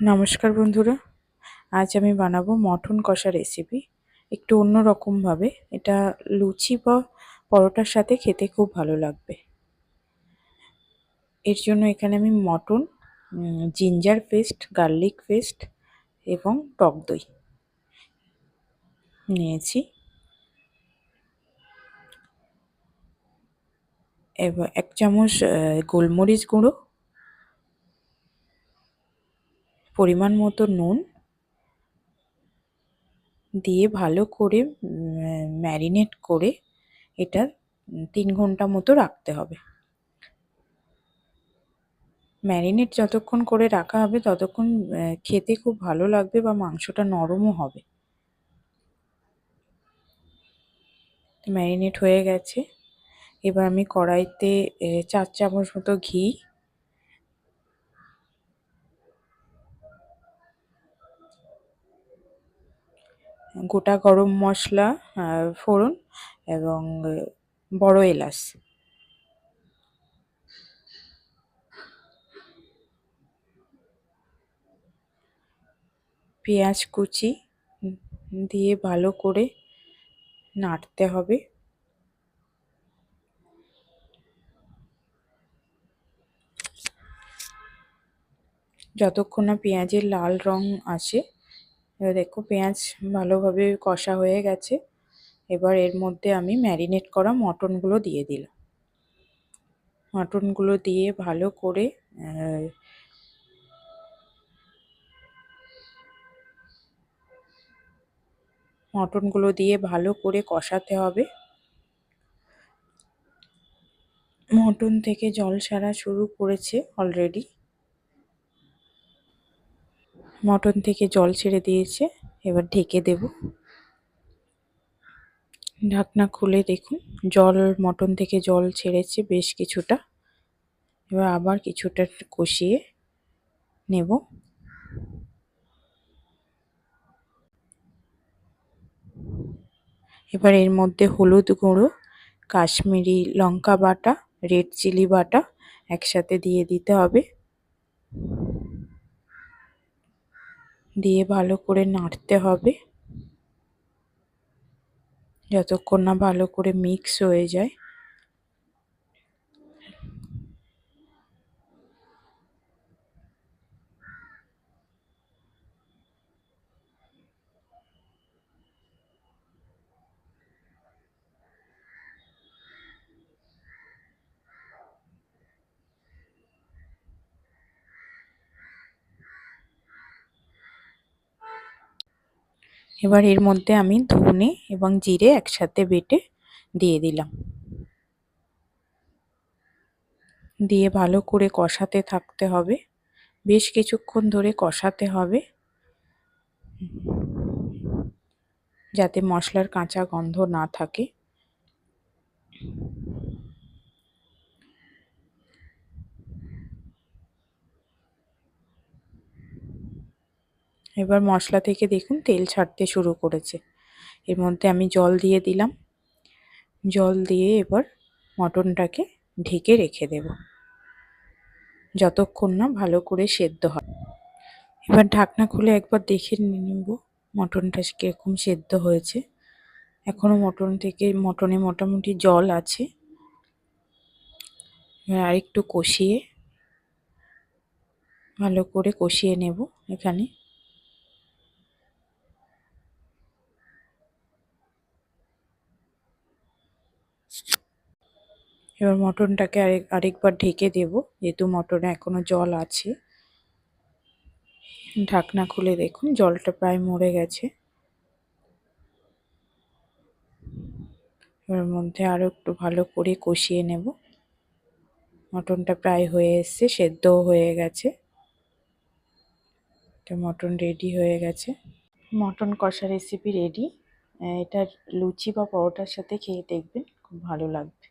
নমস্কার বন্ধুরা, আজ আমি বানাবো মটন কষা রেসিপি একটু অন্য রকমভাবে এটা লুচি বা পরোটার সাথে খেতে খুব ভালো লাগবে। এর জন্য এখানে আমি mutton ginger paste garlic paste এবং টক দই নিয়েছি। এবার এক চামচ গোলমরিচ গুঁড়ো পরিমাণ মতো নুন দিয়ে ভালো করে ম্যারিনেট করে এটা তিন ঘণ্টা মতো রাখতে হবে। ম্যারিনেট যতক্ষণ করে রাখা হবে ততক্ষণ খেতে খুব ভালো লাগবে বা মাংসটা নরমও হবে। ম্যারিনেট হয়ে গেছে। এবার আমি কড়াইতে চার চামচ মতো ঘি গোটা গরম মশলা ফোড়ন এবং বড় এলাচ। পেঁয়াজ কুচি দিয়ে ভালো করে নাড়তে হবে। যতক্ষণ না পেঁয়াজের লাল রং আসে এবার দেখো পেঁয়াজ ভালোভাবে কষা হয়ে গেছে। এবার এর মধ্যে আমি ম্যারিনেট করা মটনগুলো দিয়ে দিলাম। মটনগুলো দিয়ে ভালো করে মটনগুলো দিয়ে ভালো করে কষাতে হবে। মটন থেকে জল ছাড়া শুরু করেছে অলরেডি। মটন থেকে জল ছেড়ে দিয়েছে, এবার ঢেকে দেব। ঢাকনা খুলে দেখুন, জল, মটন থেকে জল ছেড়েছে বেশ কিছুটা। এবার আবার কিছুটা কষিয়ে নেব। এবার এর মধ্যে হলুদ গুঁড়ো, কাশ্মীরি লঙ্কা বাটা, রেড চিলি বাটা একসাথে দিয়ে দিতে হবে। দিয়ে ভালো করে নাড়তে হবে। যতক্ষণ না ভালো করে মিক্স হয়ে যায়। এবার এর মধ্যে আমি ধনে এবং জিরে একসাথে বেটে দিয়ে দিলাম। দিয়ে ভালো করে কষাতে থাকতে হবে। বেশ কিছুক্ষণ ধরে কষাতে হবে। যাতে মশলার কাঁচা গন্ধ না থাকে। এবার মশলা থেকে দেখুন তেল ছাড়তে শুরু করেছে। এর মধ্যে আমি জল দিয়ে দিলাম। জল দিয়ে এবার মটনটাকে ঢেকে রেখে দেব। যতক্ষণ না ভালো করে সেদ্ধ হয়। এবার ঢাকনা খুলে একবার দেখে নিব মটনটা কীরকম সেদ্ধ হয়েছে। এখনও মটন থেকে, মটনে মোটামুটি জল আছে। আরেকটু কষিয়ে, ভালো করে কষিয়ে নেব এখানে। এবার মটনটাকে আরেক, আরেকবার ঢেকে দেব, যেহেতু মটনে এখনও জল আছে। ঢাকনা খুলে দেখুন, জলটা প্রায় মরে গেছে। এর মধ্যে আরও একটু ভালো করে কষিয়ে নেব। মটনটা প্রায় হয়ে এসছে, সেদ্ধও হয়ে গেছে। এটা মটন রেডি হয়ে গেছে। মটন কষা রেসিপি রেডি এটা লুচি বা পরোটার সাথে খেয়ে দেখবেন, খুব ভালো লাগবে।